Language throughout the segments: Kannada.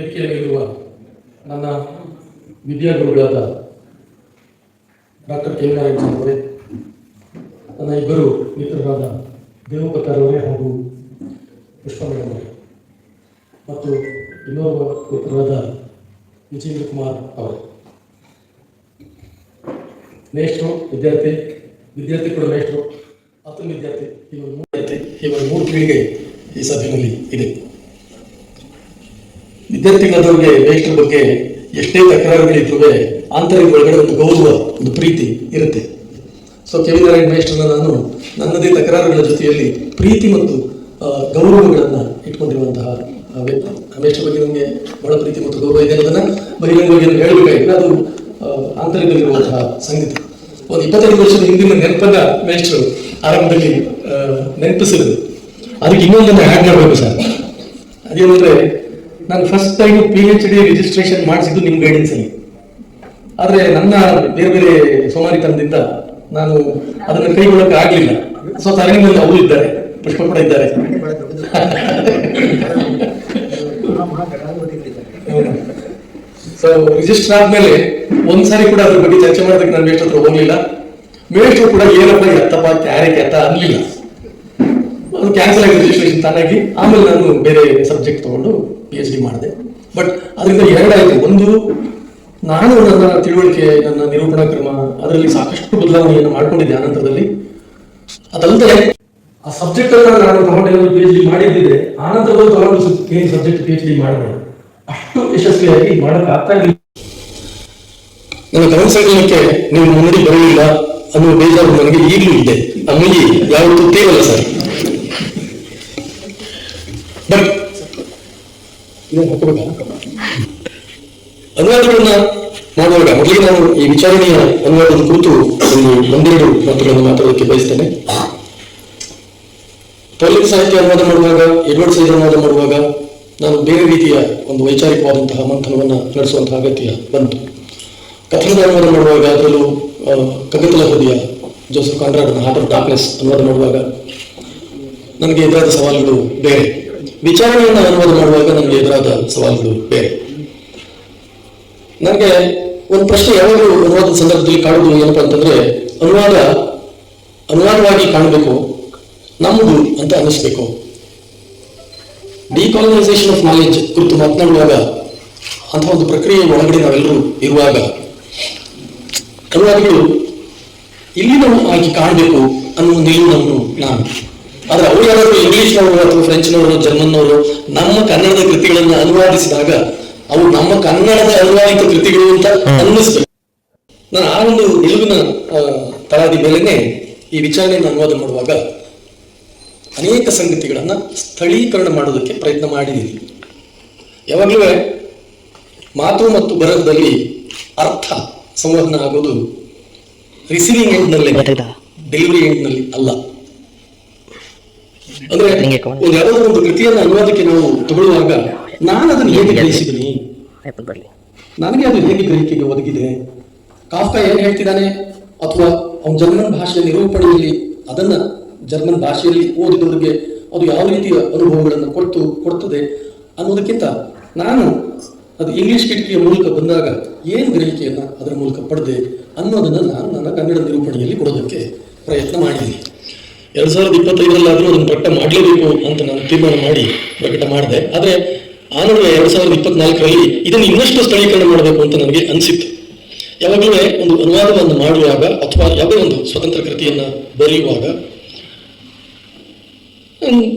ವೇದಿಕೆಯಲ್ಲಿರುವ ನನ್ನ ವಿದ್ಯಾಗುರುಗಳಾದ ಡಾಕ್ಟರ್ ಕೆ ನಾರಾಯಣ ನನ್ನ ಇಬ್ಬರು ಮಿತ್ರರಾದ ದೇವಪತಾರ್ ಅವರೇ ಹಾಗೂ ಪುಷ್ಪ ಮತ್ತು ಇನ್ನೋರ್ವ ಮಿತ್ರರಾದ ವಿಜೇಂದ್ರ ಕುಮಾರ್ ಅವರೇ. ಮೇಷ್ಟ್ರು, ವಿದ್ಯಾರ್ಥಿ ವಿದ್ಯಾರ್ಥಿ ಕೂಡ ಮೇಷ್ಟ್ರು ವಿದ್ಯಾರ್ಥಿ ಇವರು ವಿದ್ಯಾರ್ಥಿ ಇವರು ಮೂರು ಪೀಳಿಗೆ ಈ ಸಭೆಯಲ್ಲಿ ಇದೆ. ವಿದ್ಯಾರ್ಥಿಗಳಾದವ್ರಿಗೆ ಮೇಷ್ಟ್ರ ಬಗ್ಗೆ ಎಷ್ಟೇ ತಕರಾರುಗಳಿದ್ರೂ ಆಂತರಿಕ ಒಳಗಡೆ ಒಂದು ಗೌರವ, ಒಂದು ಪ್ರೀತಿ ಇರುತ್ತೆ. ಸೊ ಕೆ ವಿ ನಾನು ನನ್ನದೇ ತಕರಾರುಗಳ ಜೊತೆಯಲ್ಲಿ ಪ್ರೀತಿ ಮತ್ತು ಗೌರವಗಳನ್ನು ಇಟ್ಕೊಂಡಿರುವಂತಹ ಮೇಷ್ಟ್ರ ಬಗ್ಗೆ ನನಗೆ ಬಹಳ ಪ್ರೀತಿ ಮತ್ತು ಗೌರವ ಇದೆ ಅನ್ನೋದನ್ನ ಬಹಿರಂಗವಾಗಿ ಹೇಳಬೇಕಾಗಿಲ್ಲ. ಅದು ಆಂತರಿಕದಲ್ಲಿರುವಂತಹ ಸಂಗತಿ. ಒಂದು ಇಪ್ಪತ್ತೈದು ವರ್ಷದ ಹಿಂದಿನ ನೆನಪನ್ನ ಮೇಷ್ಟ್ರು ಆರಂಭದಲ್ಲಿ ನೆನಪಿಸಿದ್ರು. ಅದಕ್ಕೆ ಇನ್ನೊಂದನ್ನು ಆ್ಯಡ್ ಮಾಡಬೇಕು ಸರ್. ಅದೇನಂದ್ರೆ ನಾನು first time P H D registration ಮಾಡಿಸಿದ್ದು ನಿಮ್ಮ ಗೈಡೆನ್ಸ್ ಅಲ್ಲಿ. ಆದ್ರೆ ನನ್ನ ಬೇರೆ ಬೇರೆ ಸೋಮಾರಿತನದಿಂದ ನಾನು ಅದನ್ನು ಕೈಗೊಳ್ಳಕ್ಕೆ ಆಗಲಿಲ್ಲ. ಸೊ ತರಂಗದಲ್ಲಿ ಅವರು ಇದ್ದಾರೆ ಪುಷ್ಪ ಕೂಡ ಇದ್ದಾರೆ. ಸೊ ರಿಜಿಸ್ಟರ್ ಆದ್ಮೇಲೆ ಒಂದ್ಸಾರಿ ಕೂಡ ಅದ್ರ ಬಗ್ಗೆ ಚರ್ಚೆ ಮಾಡೋದಕ್ಕೆ ನಾನು ಮೇಷ್ಟ್ರ ಹತ್ರ ಹೋಗ್ಲಿಲ್ಲ. ಮೇಷ್ಟ್ರು ಕೂಡ ಏನಪ್ಪ ಎತ್ತಪ್ಪ ಕ್ಯಾರೆಕ್ ಎತ್ತ ಅನ್ಲಿಲ್ಲ. ಅದು ಕ್ಯಾನ್ಸಲ್ ಆಗಿ ರಿಜಿಸ್ಟ್ರೇಷನ್ ತಾನಾಗಿ. ಆಮೇಲೆ ನಾನು ಬೇರೆ ಸಬ್ಜೆಕ್ಟ್ ತಗೊಂಡು ಪಿ ಎಚ್ ಡಿ ಮಾಡಿದೆ. ಬಟ್ ಅದರಿಂದ ಎರಡಾಯಿತು. ಒಂದು, ನಾನು ನನ್ನ ತಿಳುವಳಿಕೆ, ನನ್ನ ನಿರೂಪಣಾ ಕ್ರಮ, ಅದರಲ್ಲಿ ಸಾಕಷ್ಟು ಬದಲಾವಣೆಯನ್ನು ಮಾಡ್ಕೊಂಡಿದ್ದೆ ಆನಂತರದಲ್ಲಿ ಅದಲ್ಲದೆ, ಆ ಸಬ್ಜೆಕ್ಟ್ ಅನ್ನ ನಾನು ತಗೊಂಡು ಪಿ ಎಚ್ ಡಿ ಮಾಡಿದ್ದಿದ್ರೆ ನಂತರದಲ್ಲಿ ತಗೊಂಡು ಸಬ್ಜೆಕ್ಟ್ ಪಿ ಎಚ್ ಡಿ ಮಾಡಿದೆ ಅಷ್ಟು ಯಶಸ್ವಿಯಾಗಿ ಮಾಡಕ್ ಆಗ್ತಾ ಇರಲಿಲ್ಲ. ನನ್ನ ಕನಸಕ್ಕೆ ನೀವು ಮುನ್ನಡಿ ಬರಲಿಲ್ಲ ಅನ್ನೋ ಬೇಜಾರು ನನಗೆ ಈಗಲೂ ಇದೆ. ಅಮ್ಮಿಗೆ ಯಾವತ್ತೂ ತೀರಲ್ಲ ಸರ್. ಬಟ್ ಅನುವಾದಗಳನ್ನ ಮಾಡುವಾಗ ಮೊದಲಿಗೆ ನಾನು ಈ ವಿಚಾರಣೆಯ ಅನುವಾದದ ಕುರಿತು ಒಂದು ಒಂದೆರಡು ಮಾತುಗಳನ್ನು ಮಾತಾಡೋದಕ್ಕೆ ಬಯಸ್ತೇನೆ. ಪೌಲಿಕ ಸಾಹಿತ್ಯ ಅನುವಾದ ಮಾಡುವಾಗ, ಎಡ್ವರ್ಡ್ ಸೈಜ್ ಅನುವಾದ ಮಾಡುವಾಗ ನಾನು ಬೇರೆ ರೀತಿಯ ಒಂದು ವೈಚಾರಿಕವಾದಂತಹ ಮಂಥನವನ್ನು ನಡೆಸುವಂತಹ ಅಗತ್ಯ ಬಂತು. ಕಥನದ ಅನುವಾದ ಮಾಡುವಾಗ ಅದರಲ್ಲೂ ಕವಿತಲ ಹೋದಿಯ ಜೋಸೆಫ್ ಕಾನ್ರಾಡ್ನ ಹಾರ್ಟ್ ಆಫ್ ಡಾರ್ಕ್ನೆಸ್ ಅನುವಾದ ಮಾಡುವಾಗ ನನಗೆ ಎದುರಾದ ಸವಾಲುಗಳು ಬೇರೆ. ವಿಚಾರಣೆಯನ್ನು ಅನುವಾದ ಮಾಡುವಾಗ ನನಗೆ ಎದುರಾದ ಸವಾಲುಗಳು ಬೇರೆ. ನನಗೆ ಒಂದು ಪ್ರಶ್ನೆ ಯಾವಾಗಲೂ ಅನುವಾದದ ಸಂದರ್ಭದಲ್ಲಿ ಕಾಣುವುದು ಏನಪ್ಪಾ ಅಂತಂದ್ರೆ, ಅನುವಾದ ಅನುವಾದವಾಗಿ ಕಾಣಬೇಕು, ನಮ್ಮದು ಅಂತ ಅನ್ನಿಸ್ಬೇಕು. ಡಿಕಾಲನೈಸೇಷನ್ ಆಫ್ ನಾಲೆಜ್ ಕುರಿತು ಮಾತನಾಡುವಾಗ ಅಂತ ಒಂದು ಪ್ರಕ್ರಿಯೆ ಒಳಗಡೆ ನಾವೆಲ್ಲರೂ ಇರುವಾಗ, ಅನುವಾದಗಳು ಇಲ್ಲಿ ನಾವು ಆಗಿ ಕಾಣಬೇಕು ಅನ್ನುವ ನಿಲುವನ್ನು ನಾನು. ಆದ್ರೆ ಅವ್ರು ಯಾರಾದ್ರೂ ಇಂಗ್ಲಿಷ್ನವರು ಅಥವಾ ಫ್ರೆಂಚ್ನವರು ಜರ್ಮನ್ನವರು ನಮ್ಮ ಕನ್ನಡದ ಕೃತಿಗಳನ್ನು ಅನುವಾದಿಸಿದಾಗ ಅವು ನಮ್ಮ ಕನ್ನಡದ ಅನುವಾದಿತ ಕೃತಿಗಳು ಅಂತ ಅನ್ನಿಸ್ಬೇಕು ನಾನು ಆ ಒಂದು ನಿಲುವಿನ ಆ, ತಳಾದಿ ಮೇಲೆನೆ ಈ ವಿಚಾರಣೆಯನ್ನು ಅನುವಾದ ಮಾಡುವಾಗ ಅನೇಕ ಸಂಗತಿಗಳನ್ನ ಸ್ಥಳೀಕರಣ ಮಾಡೋದಕ್ಕೆ ಪ್ರಯತ್ನ ಮಾಡಿದ್ದೀನಿ ಯಾವಾಗಲೂ ಮಾತು ಮತ್ತು ಬರಹದಲ್ಲಿ ಅರ್ಥ ಸಂವಹನ ಆಗೋದು ರಿಸೀವಿಂಗ್ ಎಂಡ್ನಲ್ಲಿ. ಡೆಲಿವರಿ ಎಂಡ್ನಲ್ಲಿ ಅಲ್ಲ. ಅಂದ್ರೆ. ಒಂದು ಯಾವುದಾದ್ರೂ ಒಂದು ಕೃತಿಯನ್ನು ಅನುವಾದಕ್ಕೆ ನಾವು ತಗೊಳ್ಳುವಾಗ ನಾನು ಅದನ್ನು ಹೇಗೆ ಗ್ರಹಿಸಿದ್ದೀನಿ? ನನಗೆ ಅದು ಹೇಗೆ ಗ್ರಹಿಕೆಗೆ ಒದಗಿದೆ? ಕಾಫ್ಕ ಏನ್ ಹೇಳ್ತಿದ್ದಾನೆ? ಅಥವಾ ಅವನ ಜರ್ಮನ್ ಭಾಷೆಯ ನಿರೂಪಣೆಯಲ್ಲಿ ಅದನ್ನ ಜರ್ಮನ್ ಭಾಷೆಯಲ್ಲಿ ಓದಿದವರಿಗೆ ಅದು ಯಾವ ರೀತಿಯ ಅನುಭವಗಳನ್ನು ಕೊಟ್ಟು ಕೊಡ್ತದೆ ಅನ್ನೋದಕ್ಕಿಂತ ನಾನು ಅದು ಇಂಗ್ಲಿಷ್ ಕಿಟಕಿಯ ಮೂಲಕ ಬಂದಾಗ ಏನು ಗ್ರಹಿಕೆಯನ್ನ ಅದರ ಮೂಲಕ ಪಡೆದೆ ಅನ್ನೋದನ್ನ ನಾನು ನನ್ನ ಕನ್ನಡ ನಿರೂಪಣೆಯಲ್ಲಿ ಕೊಡೋದಕ್ಕೆ ಪ್ರಯತ್ನ ಮಾಡಿದ್ದೀನಿ. ಎರಡ್ ಸಾವಿರದ ಇಪ್ಪತ್ತೈದರಲ್ಲಾದರೂ ಅದನ್ನು ಪ್ರಕಟ ಮಾಡಲೇಬೇಕು ಅಂತ ನಾನು ತೀರ್ಮಾನ ಮಾಡಿ ಪ್ರಕಟ ಮಾಡಿದೆ. ಆದರೆ ನಡುವೆ ಎರಡ್ ಸಾವಿರದ ಇಪ್ಪತ್ನಾಲ್ಕರಲ್ಲಿ ಇದನ್ನು ಇನ್ನಷ್ಟು ಸ್ಥಳೀಕರಣ ಮಾಡಬೇಕು ಅಂತ ನನಗೆ ಅನಿಸಿತ್ತು. ಯಾವಾಗಲೂ ಒಂದು ಅನುವಾದವನ್ನು ಮಾಡುವಾಗ ಅಥವಾ ಯಾವುದೇ ಒಂದು ಸ್ವತಂತ್ರ ಕೃತಿಯನ್ನ ಬರೆಯುವಾಗ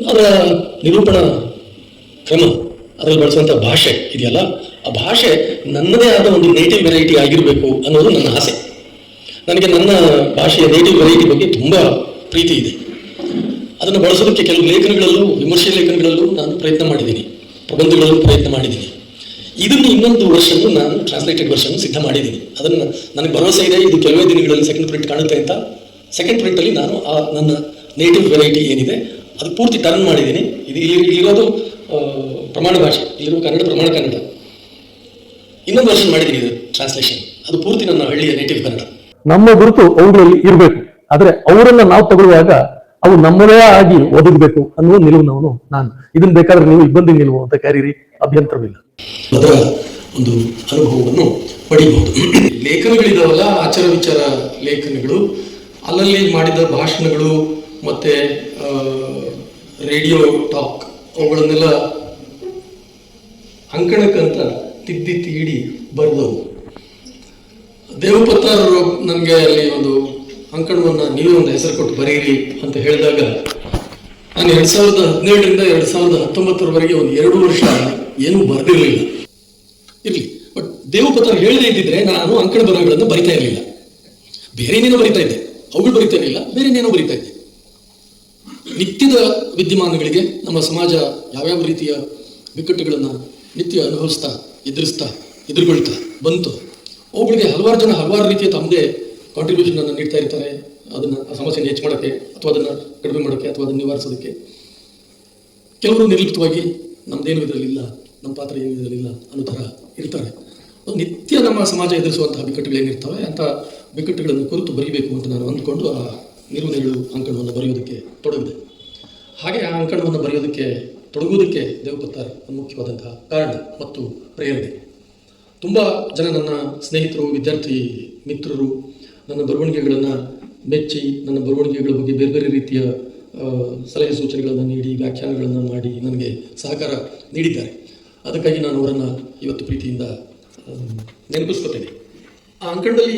ಅದರ ನಿರೂಪಣಾ ಕ್ರಮ ಅದರಲ್ಲಿ ಬಳಸುವಂಥ ಭಾಷೆ ಇದೆಯಲ್ಲ, ಆ ಭಾಷೆ ನನ್ನದೇ ಆದ ಒಂದು ನೇಟಿವ್ ವೆರೈಟಿ ಆಗಿರಬೇಕು ಅನ್ನೋದು ನನ್ನ ಆಸೆ. ನನಗೆ ನನ್ನ ಭಾಷೆಯ ನೇಟಿವ್ ವೆರೈಟಿ ಬಗ್ಗೆ ತುಂಬಾ ಪ್ರೀತಿ ಇದೆ. ಅದನ್ನು ಬಳಸೋದಕ್ಕೆ ಕೆಲವು ಲೇಖನಗಳಲ್ಲೂ, ವಿಮರ್ಶೆ ಲೇಖನಗಳಲ್ಲೂ ನಾನು ಪ್ರಯತ್ನ ಮಾಡಿದ್ದೀನಿ. ಪ್ರಬಂಧಗಳಲ್ಲೂ ಪ್ರಯತ್ನ ಮಾಡಿದ್ದೀನಿ. ಇದನ್ನು ಇನ್ನೊಂದು ವರ್ಷವೂ ನಾನು ಟ್ರಾನ್ಸ್ಲೇಟೆಡ್ ವರ್ಷನ್ ಸಿದ್ಧ ಮಾಡಿದ್ದೀನಿ. ಅದನ್ನು ನನಗೆ ಭರವಸೆ ಇದೆ, ಇದು ಕೆಲವೇ ದಿನಗಳಲ್ಲಿ ಸೆಕೆಂಡ್ ಪ್ರಿಂಟ್ ಕಾಣುತ್ತೆ ಅಂತ. ಸೆಕೆಂಡ್ ಪ್ರಿಂಟಲ್ಲಿ ನಾನು ಆ ನನ್ನ ನೇಟಿವ್ ವೆರೈಟಿ ಏನಿದೆ, ಅದು ಪೂರ್ತಿ ಟರ್ನ್ ಮಾಡಿದ್ದೀನಿ. ಇದು ಇಲ್ಲಿ ಇಲ್ಲಿರೋದು ಪ್ರಮಾಣ ಭಾಷೆ. ಇಲ್ಲಿರುವ ಕನ್ನಡ, ಪ್ರಮಾಣ ಕನ್ನಡ. ಇನ್ನೊಂದು ವರ್ಷನ್ ಮಾಡಿದ್ದೀನಿ ಇದು ಟ್ರಾನ್ಸ್ಲೇಷನ್ ಅದು ಪೂರ್ತಿ ನನ್ನ ಹಳ್ಳಿಯ ನೇಟಿವ್ ಕನ್ನಡ. ನಮ್ಮ ಗುರುತು ಅವುಗಳಲ್ಲಿ ಇರಬೇಕು. ಆದರೆ ಅವರನ್ನು ನಾವು ತಗೊಳ್ಳುವಾಗ ಅವು ನಮ್ಮದೇ ಆಗಿ ಒದಗಬೇಕು ಅನ್ನುವ ನಿಲುವನವನು ನಾನು. ಇದನ್ನ ಬೇಕಾದ್ರೆ ನೀವು ಇಬ್ಬಂದಿ ನಿಲುವು ಅಂತ ಕರೀರಿ. ಅಭ್ಯಂತರವಿಲ್ಲ. ಅದರ ಒಂದು ಅನುಭವವನ್ನು ಪಡಿಬಹುದು. ಲೇಖನಗಳಿದಾವಲ್ಲ, ಆಚಾರ ವಿಚಾರ ಲೇಖನಗಳು. ಅಲ್ಲಲ್ಲಿ ಮಾಡಿದ ಭಾಷಣಗಳು ಮತ್ತೆ ರೇಡಿಯೋ ಟಾಕ್ ಅವುಗಳನ್ನೆಲ್ಲ ಅಂಕಣಕ್ಕಂತ ತಿದ್ದಿ ತೀಡಿ ಬರೆದವು. ದೇವಪತ್ತಾರರು ನನಗೆ ಅಲ್ಲಿ ಒಂದು ಅಂಕಣವನ್ನು ನೀವೇ ಒಂದು ಹೆಸರು ಕೊಟ್ಟು ಬರೀರಿ ಅಂತ ಹೇಳಿದಾಗ, ನಾನು ಎರಡ್ ಸಾವಿರದ ಹದಿನೇಳರಿಂದ ಎರಡ್ ಸಾವಿರದ ಹತ್ತೊಂಬತ್ತರವರೆಗೆ ಒಂದು ಎರಡು ವರ್ಷ ಏನೂ ಬರೆದಿರಲಿಲ್ಲ. ಇರಲಿ ಬಟ್ ದೇವಪತ್ರ ಹೇಳದೇ ಇದ್ದಿದ್ರೆ ನಾನು ಅಂಕಣ ಬರಹಗಳನ್ನು ಬರಿತಾ ಇರಲಿಲ್ಲ. ಬೇರೆ ಏನೇನೋ ಬರಿತಾ ಇದ್ದೆ. ಅವುಗಳು ಬರಿತಾ ಇರಲಿಲ್ಲ, ಬೇರೆ ಏನೇನೋ ಬರಿತಾ ಇದ್ದೆ. ನಿತ್ಯದ ವಿದ್ಯಮಾನಗಳಿಗೆ ನಮ್ಮ ಸಮಾಜ ಯಾವ್ಯಾವ ರೀತಿಯ ಬಿಕ್ಕಟ್ಟುಗಳನ್ನು ನಿತ್ಯ ಅನುಭವಿಸ್ತಾ, ಎದುರಿಸ್ತಾ, ಎದುರುಗೊಳ್ತಾ ಬಂತು, ಅವುಗಳಿಗೆ ಹಲವಾರು ಜನ ಹಲವಾರು ರೀತಿಯ ತಮ್ಮದೇ ಕಾಂಟ್ರಿಬ್ಯೂಷನ್ ಅನ್ನು ನೀಡ್ತಾ ಇರ್ತಾರೆ, ಅದನ್ನು ಆ ಸಮಸ್ಯೆಯನ್ನು ಹೆಚ್ಚು ಮಾಡೋಕ್ಕೆ ಅಥವಾ ಅದನ್ನು ಕಡಿಮೆ ಮಾಡೋಕ್ಕೆ ಅಥವಾ ಅದನ್ನು ನಿವಾರಿಸೋದಕ್ಕೆ. ಕೆಲವರು ನಿರ್ಲಿಪ್ತವಾಗಿ ನಮ್ದೇನು ಇದರಲ್ಲಿಲ್ಲ ನಮ್ಮ ಪಾತ್ರ ಏನು ಇದರಲ್ಲಿಲ್ಲ ಅನ್ನೋ ಥರ ಇರ್ತಾರೆ. ನಿತ್ಯ ನಮ್ಮ ಸಮಾಜ ಎದುರಿಸುವಂತಹ ಬಿಕ್ಕಟ್ಟುಗಳು ಏನಿರ್ತವೆ ಅಂತ ಬಿಕ್ಕಟ್ಟುಗಳನ್ನು ಕುರಿತು ಬರೀಬೇಕು ಅಂತ ನಾನು ಅಂದ್ಕೊಂಡು ಆ ನಿಲುವು ಅಂಕಣವನ್ನು ಬರೆಯೋದಕ್ಕೆ ತೊಡಗಿದೆ. ಹಾಗೆ ಆ ಅಂಕಣವನ್ನು ಬರೆಯೋದಕ್ಕೆ ತೊಡಗುವುದಕ್ಕೆ ದೇವಪತ್ತಾರ್ ಒಂದು ಮುಖ್ಯವಾದಂತಹ ಕಾರಣ ಮತ್ತು ಪ್ರೇರಣೆ. ತುಂಬ ಜನ ನನ್ನ ಸ್ನೇಹಿತರು, ವಿದ್ಯಾರ್ಥಿ ಮಿತ್ರರು ನನ್ನ ಬರವಣಿಗೆಗಳನ್ನು ಮೆಚ್ಚಿ, ನನ್ನ ಬರವಣಿಗೆಗಳ ಬಗ್ಗೆ ಬೇರೆ ಬೇರೆ ರೀತಿಯ ಸಲಹೆ ಸೂಚನೆಗಳನ್ನು ನೀಡಿ, ವ್ಯಾಖ್ಯಾನಗಳನ್ನು ಮಾಡಿ ನನಗೆ ಸಹಕಾರ ನೀಡಿದ್ದಾರೆ. ಅದಕ್ಕಾಗಿ ನಾನು ಅವರನ್ನು ಇವತ್ತು ಪ್ರೀತಿಯಿಂದ ನೆನಪಿಸ್ಕೊತೇನೆ. ಆ ಅಂಕಣದಲ್ಲಿ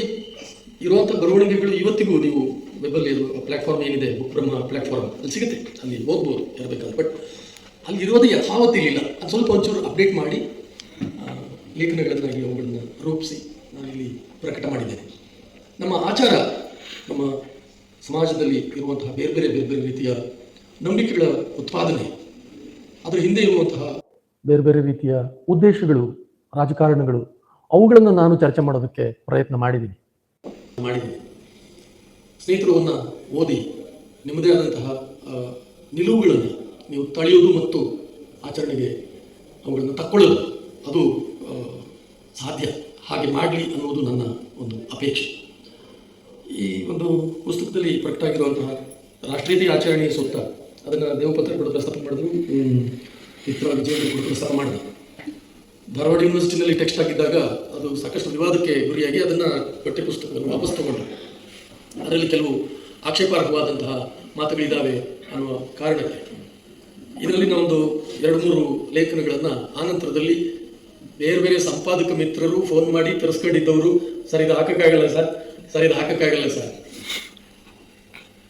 ಇರುವಂಥ ಬರವಣಿಗೆಗಳು ಇವತ್ತಿಗೂ ನೀವು ವೆಬ್ಬಲ್ಲಿ ಪ್ಲಾಟ್ಫಾರ್ಮ್ ಏನಿದೆ ಬುಕ್ ಬ್ರಹ್ಮ ಪ್ಲಾಟ್ಫಾರ್ಮ್ ಅಲ್ಲಿ ಸಿಗುತ್ತೆ. ಅಲ್ಲಿ ಓದ್ಬೋದು, ಇರಬೇಕಾದ್ರೆ. ಬಟ್ ಅಲ್ಲಿ ಇರೋದು ಇಲ್ಲ. ಅದು ಸ್ವಲ್ಪ ಒಂಚೂರು ಅಪ್ಡೇಟ್ ಮಾಡಿ ಲೇಖನಗಳನ್ನಾಗಿ ಅವುಗಳನ್ನು ರೂಪಿಸಿ ನಾನಿಲ್ಲಿ ಪ್ರಕಟ ಮಾಡಿದ್ದೇನೆ. ನಮ್ಮ ಆಚಾರ, ನಮ್ಮ ಸಮಾಜದಲ್ಲಿ ಇರುವಂತಹ ಬೇರೆ ಬೇರೆ ಬೇರೆ ಬೇರೆ ರೀತಿಯ ನಂಬಿಕೆಗಳ ಉತ್ಪಾದನೆ, ಅದರ ಹಿಂದೆ ಇರುವಂತಹ ಬೇರೆ ಬೇರೆ ರೀತಿಯ ಉದ್ದೇಶಗಳು, ರಾಜಕಾರಣಗಳು, ಅವುಗಳನ್ನು ನಾನು ಚರ್ಚೆ ಮಾಡೋದಕ್ಕೆ ಪ್ರಯತ್ನ ಮಾಡಿದ್ದೀನಿ. ಮಾಡಿದ್ದೀನಿ. ಸ್ನೇಹಿತರವನ್ನು ಓದಿ ನಿಮ್ಮದೇ ಆದಂತಹ ನಿಲುವುಗಳನ್ನು ನೀವು ತಳೆಯುವುದು ಮತ್ತು ಆಚರಣೆಗೆ ಅವುಗಳನ್ನು ತಕ್ಕೊಳ್ಳೋದು ಅದು ಸಾಧ್ಯ. ಹಾಗೆ ಮಾಡಲಿ ಅನ್ನೋದು ನನ್ನ ಒಂದು ಅಪೇಕ್ಷೆ. ಈ ಒಂದು ಪುಸ್ತಕದಲ್ಲಿ ಪ್ರಕಟಾಗಿರುವಂತಹ ರಾಷ್ಟ್ರೀಯತೆ ಆಚರಣೆಯ ಸುತ್ತ ಅದನ್ನು ದೇವಪತ್ರ ಕೂಡ ಪ್ರಸ್ತಾಪ ಮಾಡಿದ್ರು. ಮಿತ್ರ ವಿಜಯೇಂದ್ರ ಕೂಡ ಪ್ರಸ್ತಾಪ ಮಾಡಿದ್ರು. ಧಾರವಾಡ ಯೂನಿವರ್ಸಿಟಿನಲ್ಲಿ ಟೆಕ್ಸ್ಟ್ ಆಗಿದ್ದಾಗ ಅದು ಸಾಕಷ್ಟು ವಿವಾದಕ್ಕೆ ಗುರಿಯಾಗಿ ಅದನ್ನು ಪಠ್ಯಪುಸ್ತಕವನ್ನು ವಾಪಸ್ ತಗೊಂಡ್ರು. ಅದರಲ್ಲಿ ಕೆಲವು ಆಕ್ಷೇಪಾರ್ಹವಾದಂತಹ ಮಾತುಗಳಿದ್ದಾವೆ ಅನ್ನುವ ಕಾರಣಕ್ಕೆ. ಇದರಲ್ಲಿ ನಾವೊಂದು ಎರಡು ಮೂರು ಲೇಖನಗಳನ್ನು ಆನಂತರದಲ್ಲಿ ಬೇರೆ ಬೇರೆ ಸಂಪಾದಕ ಮಿತ್ರರು ಫೋನ್ ಮಾಡಿ ತರಿಸ್ಕೊಂಡಿದ್ದವರು. ಸರ್ ಇದು ಹಾಕಕ್ಕಾಗಲ್ಲ ಸರ್. ಸರ್, ಇದು ಹಾಕೋಕ್ಕಾಗಲ್ಲ ಸರ್.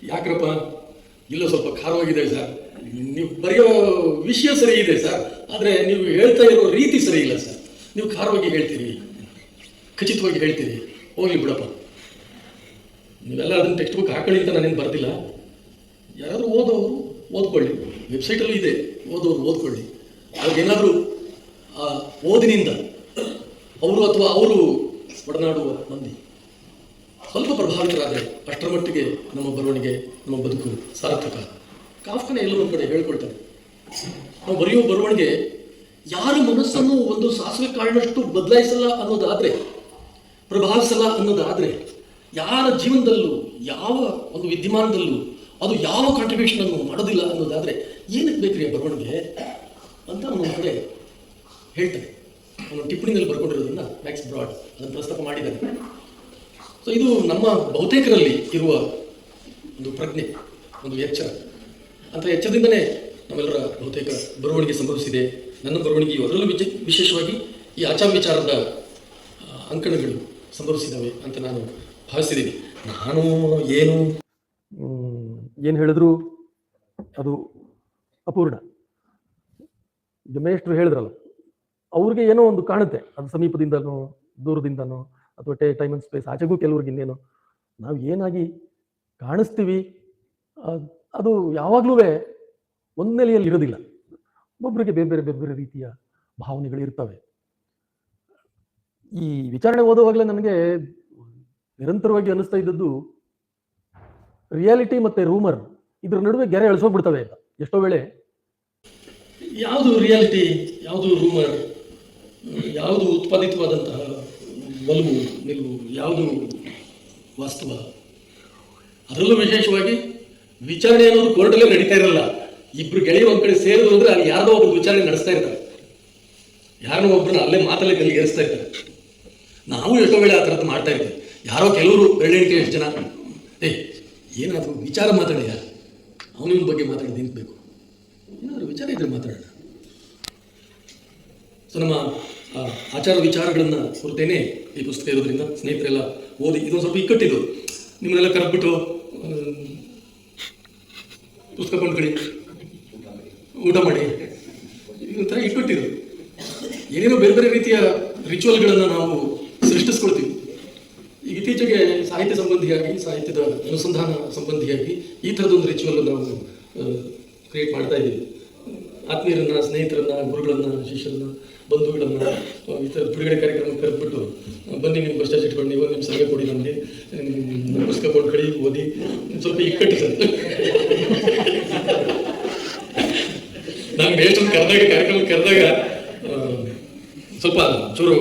ಯಾಕ್ರಪ್ಪ? ಇಲ್ಲ ಸ್ವಲ್ಪ ಖಾರವಾಗಿದೆ ಸರ್. ನೀವು ಬರೆಯೋ ವಿಷಯ ಸರಿ ಇದೆ ಸರ್. ಆದರೆ ನೀವು ಹೇಳ್ತಾ ಇರೋ ರೀತಿ ಸರಿ ಇಲ್ಲ ಸರ್. ನೀವು ಖಾರವಾಗಿ ಹೇಳ್ತೀರಿ. ಖಚಿತವಾಗಿ ಹೇಳ್ತೀರಿ. ಹೋಗ್ಲಿ ಬಿಡಪ್ಪ. ನೀವೆಲ್ಲ ಅದನ್ನ ಟೆಕ್ಸ್ಟ್ ಬುಕ್ ಹಾಕೊಳ್ಳಿ ಅಂತ ನಾನೇನು ಬರ್ತಿಲ್ಲ. ಯಾರಾದರೂ ಓದೋರು ಓದ್ಕೊಳ್ಳಿ. ವೆಬ್ಸೈಟಲ್ಲೂ ಇದೆ. ಓದೋರು ಓದ್ಕೊಳ್ಳಿ. ಅವ್ರಿಗೇನಾದರೂ ಆ, ಓದಿನಿಂದ, ಅವರು ಅಥವಾ ಅವರು ಒಡನಾಡುವ ಮಂದಿ. ಸ್ವಲ್ಪ ಪ್ರಭಾವಿತರಾದರೆ ಅಷ್ಟರ ಮಟ್ಟಿಗೆ ನಮ್ಮ ಬರವಣಿಗೆ, ನಮ್ಮ ಬದುಕು ಸಾರ್ಥಕ. ಕಾಫ್ಕನ ಎಲ್ಲರೂ ಕಡೆ ಹೇಳ್ಕೊಳ್ತಾರೆ. ನಾವು ಬರೆಯುವ ಬರವಣಿಗೆ ಯಾರ ಮನಸ್ಸನ್ನು ಒಂದು ಸಾಸಿವೆ ಕಾರಣಷ್ಟು ಬದಲಾಯಿಸಲ್ಲ ಅನ್ನೋದಾದ್ರೆ, ಪ್ರಭಾವಿಸಲ್ಲ ಅನ್ನೋದಾದ್ರೆ, ಯಾರ ಜೀವನದಲ್ಲೂ, ಯಾವ ಒಂದು ವಿದ್ಯಮಾನದಲ್ಲೂ, ಅದು ಯಾವ ಕಾಂಟ್ರಿಬ್ಯೂಷನ್ ಅನ್ನು ಮಾಡೋದಿಲ್ಲ ಅನ್ನೋದಾದ್ರೆ ಏನಕ್ಕೆ ಬೇಕ್ರಿ ಬರವಣಿಗೆ ಅಂತ ಒಂದು ಕಡೆ ಹೇಳ್ತಾನೆ. ಅವನು ಟಿಪ್ಪಣಿನಲ್ಲಿ ಬರ್ಕೊಂಡಿರೋದನ್ನ ಮ್ಯಾಕ್ಸ್ ಬ್ರಾಡ್ ಅದನ್ನು ಪ್ರಸ್ತಾಪ ಮಾಡಿದ್ದಾನೆ. ಸೊ ಇದು ನಮ್ಮ ಬಹುತೇಕರಲ್ಲಿ ಇರುವ ಒಂದು ಪ್ರಜ್ಞೆ, ಒಂದು ಎಚ್ಚರ. ಅಂತ ಎಚ್ಚರದಿಂದನೇ ನಮ್ಮೆಲ್ಲರ ಬಹುತೇಕ ಬರವಣಿಗೆ ಸಂಭವಿಸಿದೆ. ನನ್ನ ಬರವಣಿಗೆಯು ಅದರಲ್ಲೂ ವಿಶೇಷವಾಗಿ ಈ ಆಚಾರ ವಿಚಾರದ ಅಂಕಣಗಳು ಸಂಭವಿಸಿದ್ದಾವೆ ಅಂತ ನಾನು ಭಾವಿಸಿದ್ದೀನಿ ನಾನು ಏನು? ಏನು ಹೇಳಿದ್ರು? ಅದು ಅಪೂರ್ಣ. ಈಗ ಹೇಳಿದ್ರಲ್ಲ, ಅವ್ರಿಗೆ ಏನೋ ಒಂದು ಕಾಣುತ್ತೆ. ಅದು ಸಮೀಪದಿಂದನೋ, ದೂರದಿಂದನೋ ಅಥವಾ ಟೈಮ್ ಅಂಡ್ ಸ್ಪೇಸ್ ಆಚೆಗೂ ಕೆಲವ್ರಿಗೆ ಇನ್ನೇನು. ನಾವು ಏನಾಗಿ ಕಾಣಿಸ್ತೀವಿ, ಅದು ಯಾವಾಗಲೂ ಒಂದೆಲೆಯಲ್ಲಿ ಇರೋದಿಲ್ಲ. ಒಬ್ಬೊಬ್ಬರಿಗೆ ಬೇರೆ ಬೇರೆ ಬೇರೆ ಬೇರೆ ರೀತಿಯ ಭಾವನೆಗಳು ಇರ್ತವೆ. ಈ ವಿಚಾರಣೆ ಓದುವಾಗಲೇ ನನಗೆ ನಿರಂತರವಾಗಿ ಅನಿಸ್ತಾ ಇದ್ದದ್ದು ರಿಯಾಲಿಟಿ ಮತ್ತೆ ರೂಮರ್ ಇದ್ರ ನಡುವೆ ಗೆರೆ ಎಳ್ಸೋಗ್ಬಿಡ್ತವೆ ಅಂತ. ಎಷ್ಟೋ ವೇಳೆ ಯಾವುದು ರಿಯಾಲಿಟಿ, ಯಾವುದು ರೂಮರ್, ಯಾವುದು ಉತ್ಪಾದಿತವಾದಂತಹ ಒಲವು ನಿಲುವು ಯಾವುದು ವಾಸ್ತವ? ಅದರಲ್ಲೂ ವಿಶೇಷವಾಗಿ ವಿಚಾರಣೆ ಅನ್ನೋದು ಕೋರ್ಟಲ್ಲೇ ನಡೀತಾ ಇರಲ್ಲ. ಇಬ್ರು ಗೆಳೆಯ ಒಂದ್ ಕಡೆ ಸೇರಿದ್ರು ಅಂದ್ರೆ ಅಲ್ಲಿ ಯಾರೋ ಒಬ್ರು ವಿಚಾರಣೆ ನಡೆಸ್ತಾ ಇರ್ತಾರೆ. ಯಾರನ್ನೋ ಒಬ್ಬರನ್ನ ಅಲ್ಲೇ ಮಾತಲ್ಲೇ ಕಲ್ಲಿಗೇರಿಸ್ತಾ ಇರ್ತಾರೆ. ನಾವು ಎಷ್ಟೋ ವೇಳೆ ಆ ಥರದ್ದು ಮಾಡ್ತಾ ಇರ್ತೀವಿ. ಯಾರೋ ಕೆಲವರು ಬೆಳ್ಳೆಣಿಕೆ ಎಷ್ಟು ಜನ? ಏ, ಏನಾದರೂ ವಿಚಾರ ಮಾತಾಡಿಯ? ಅವನಿನ ಬಗ್ಗೆ ಮಾತಾಡಿ, ನಿಂತಬೇಕು. ಏನಾದರೂ ವಿಚಾರ ಇದ್ರೆ ಮಾತಾಡೋಣ. ಸೊ ನಮ್ಮ ಆಚಾರ ವಿಚಾರಗಳನ್ನು ಕುರಿತೇನೆ ಈ ಪುಸ್ತಕ ಇರೋದ್ರಿಂದ. ಸ್ನೇಹಿತರೆಲ್ಲ ಓದಿ ಇದೊಂದು ಸ್ವಲ್ಪ ಇಕ್ಕಟ್ಟಿದ್ದು. ನಿಮ್ಮನ್ನೆಲ್ಲ ಕರೆದ್ಬಿಟ್ಟು ಆ, ಪುಸ್ತಕ ಕೊಂಡ್ಕೊಳ್ಳಿ. ಊಟ ಮಾಡಿ. ಇದೊಂಥರ ಇಕ್ಕಟ್ಟಿದ್ದು. ಏನೇನೋ ಬೇರೆ ಬೇರೆ ರೀತಿಯ ರಿಚುವಲ್ಗಳನ್ನು ನಾವು ಸೃಷ್ಟಿಸ್ಕೊಳ್ತೀವಿ. ಇತ್ತೀಚೆಗೆ ಸಾಹಿತ್ಯ ಸಂಬಂಧಿಯಾಗಿ ಸಾಹಿತ್ಯದ ಅನುಸಂಧಾನ ಸಂಬಂಧಿಯಾಗಿ ಈ ಥರದೊಂದು ರಿಚುವಲ್ ನಾವು ಕ್ರಿಯೇಟ್ ಮಾಡ್ತಾ ಇದ್ದೀವಿ. ಆತ್ಮೀಯರನ್ನ ಸ್ನೇಹಿತರನ್ನ ಗುರುಗಳನ್ನ ಶಿಷ್ಯರನ್ನ ಬಂಧುಗಳನ್ನ ಬಿಡುಗಡೆ ಕಾರ್ಯಕ್ರಮಕ್ಕೆ ಕರೆದ್ಬಿಟ್ಟು ಬನ್ನಿ ನಿಮ್ಮ ಚಾರ್ಜ್ ಇಟ್ಕೊಂಡು, ನೀವು ನಿಮ್ಮ ಸಲಹೆ ಕೊಡಿ ನಮಗೆ ಪುಸ್ತಕ ಕೊಂಡ್ಕೊಳ್ಳಿ ಓದಿ ಸ್ವಲ್ಪ ಇಕ್ಕಟ್ಟು ಸರ್. ನಾನು ಎಷ್ಟೊಂದು ಕರೆದಾಗ ಕಾರ್ಯಕ್ರಮಕ್ಕೆ ಕರೆದಾಗ ಸ್ವಲ್ಪ ಚೂರು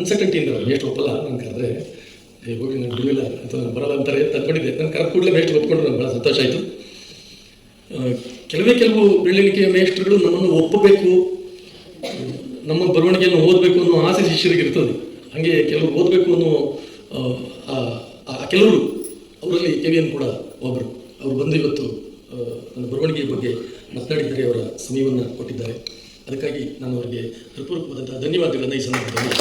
ಅನ್ಸರ್ಟಂಟಿ ಇಂದ ಎಷ್ಟು ಒಪ್ಪಲ್ಲ, ನಾನು ಕರೆದ್ರೆ ಹೋಗಿ ನಾನು ಬಿಡುವಿಲ್ಲ ಅಥವಾ ಬರಲ್ಲ ಅಂತಾರೆ ಅಂತ ಅಂದ್ಕೊಂಡಿದ್ದೆ. ನಾನು ಕರೆದು ಕೂಡಲೇ ಮೇಷ್ಟ್ರು ಒಪ್ಕೊಂಡ್ರೆ ನಾನು ಭಾಳ ಸಂತೋಷ ಆಯಿತು. ಕೆಲವೇ ಕೆಲವು ಬೆಳ್ಳಿಕೆಯ ಮೇಷ್ಟ್ರುಗಳು ನನ್ನನ್ನು ಒಪ್ಪಬೇಕು ನಮ್ಮ ಬರವಣಿಗೆಯನ್ನು ಓದಬೇಕು ಅನ್ನೋ ಆಸೆ ಶಿಷ್ಯರಿಗೆ ಇರ್ತದೆ. ಹಾಗೆ ಕೆಲವರು ಓದಬೇಕು ಅನ್ನೋ ಕೆಲವರು ಅವರಲ್ಲಿ ಕೆವಿಯನ್ ಕೂಡ ಒಬ್ಬರು. ಅವರು ಬಂದು ಇವತ್ತು ನನ್ನ ಬರವಣಿಗೆಯ ಬಗ್ಗೆ ಮಾತನಾಡಿದ್ದಾರೆ, ಅವರ ಸಮಯವನ್ನು ಕೊಟ್ಟಿದ್ದಾರೆ. ಅದಕ್ಕಾಗಿ ನಾನು ಅವರಿಗೆ ಹೃತ್ಪೂರ್ವಕವಾದಂತಹ ಧನ್ಯವಾದಗಳನ್ನು ಈ ಸಂದರ್ಭದಲ್ಲಿ.